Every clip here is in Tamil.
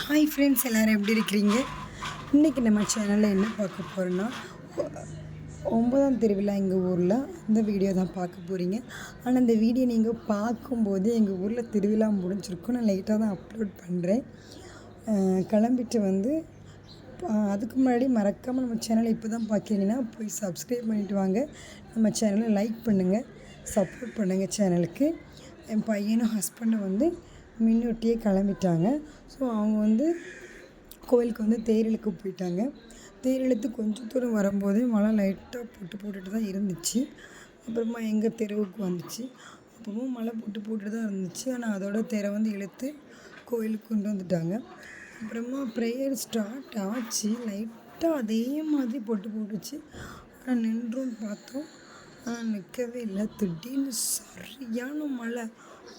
ஹாய் ஃப்ரெண்ட்ஸ் எல்லோரும் எப்படி இருக்கிறீங்க? இன்றைக்கி நம்ம சேனலில் என்ன பார்க்க போகிறோன்னா ஒன்பதாம் திருவிழா எங்கள் ஊரில் அந்த வீடியோ தான் பார்க்க போகிறீங்க ஆனால் இந்த வீடியோ நீங்கள் பார்க்கும்போது எங்கள் ஊரில் திருவிழா முடிஞ்சிருக்கும் நான் லைட்டாக தான் அப்லோட் பண்ணுறேன் கிளம்பிட்டு வந்து பா- அதுக்கு முன்னாடி மறக்காமல் நம்ம சேனலை இப்போ தான் பார்க்குறீங்கன்னா போய் சப்ஸ்கிரைப் பண்ணிவிட்டு வாங்க. நம்ம சேனலை லைக் பண்ணுங்கள் சப்போர்ட் பண்ணுங்கள் சேனலுக்கு என் பையனும் ஹஸ்பண்டும் வந்து முன்னூட்டியே கிளம்பிட்டாங்க. ஸோ அவங்க வந்து கோயிலுக்கு வந்து தேர் இழுக்க போயிட்டாங்க. தேர் இழுத்து கொஞ்சம் தூரம் வரும்போதே மழை லைட்டாக போட்டு போட்டுட்டு தான் இருந்துச்சு. அப்புறமா எங்கள் தெருவுக்கு வந்துச்சு. அப்பவும் மழை போட்டு போட்டு தான் இருந்துச்சு. ஆனால் அதோட தேரை வந்து இழுத்து கோயிலுக்கு கொண்டு வந்துட்டாங்க. அப்புறமா ப்ரேயர் ஸ்டார்ட் ஆச்சு. லைட்டாக அதே மாதிரி போட்டு போட்டுச்சு. ஆனால் நின்றும் பார்த்தோம். நிற்கவே இல்லை. திடீர்னு சரியான மழை.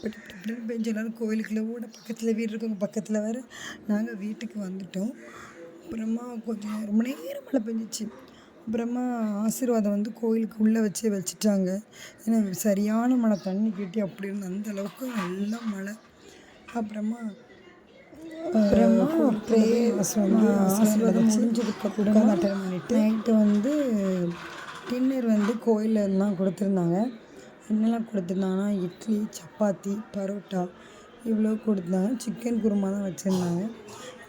பட்டு பட்டுன்னு பெஞ்சு எல்லாரும் கோயிலுக்குள்ள ஓட பக்கத்தில் வீடு இருக்கவங்க பக்கத்தில் வேறு. நாங்கள் வீட்டுக்கு வந்துட்டோம். அப்புறமா கொஞ்சம் ரொம்ப நேரம் மழை பெஞ்சிச்சு. அப்புறமா ஆசீர்வாதம் வந்து கோயிலுக்கு உள்ளே வச்சே வச்சுட்டாங்க. ஏன்னா சரியான மழை தண்ணி கட்டி அப்படி இருந்த அந்த அளவுக்கு நல்ல மழை. அப்புறமா அப்புறமா ப்ரேயர் ஆசீர்வாதம் முடிஞ்சதுக்கப்புறம் அட்டன் பண்ணிவிட்டு நைட்டு வந்து வந்து கோயிலில் இருந்தால் கொடுத்துருந்தாங்க. என்னெல்லாம் கொடுத்துருந்தாங்கன்னா இட்லி சப்பாத்தி பரோட்டா இவ்வளோ கொடுத்தாங்க சிக்கன் குருமா தான் வச்சுருந்தாங்க.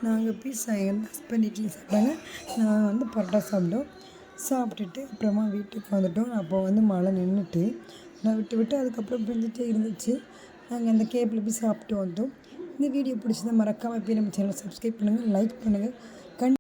நாங்கள் பீஸா எங்கள் ஹஸ்பண்ட் இட்லி சாப்பிட்டாங்க. நான் வந்து பரோட்டா சாப்பிட்டோம். சாப்பிட்டுட்டு அப்புறமா வீட்டுக்கு வந்துட்டோம். அப்போ வந்து மழை நின்றுட்டு நான் விட்டு விட்டு அதுக்கப்புறம் பிரிஞ்சுட்டே இருந்துச்சு. நாங்கள் அந்த கேப்பில் போய் சாப்பிட்டு வந்தோம். இந்த வீடியோ பிடிச்சதை மறக்காமல் போய் நம்ம சேனலை சப்ஸ்கிரைப் பண்ணுங்கள் லைக் பண்ணுங்கள்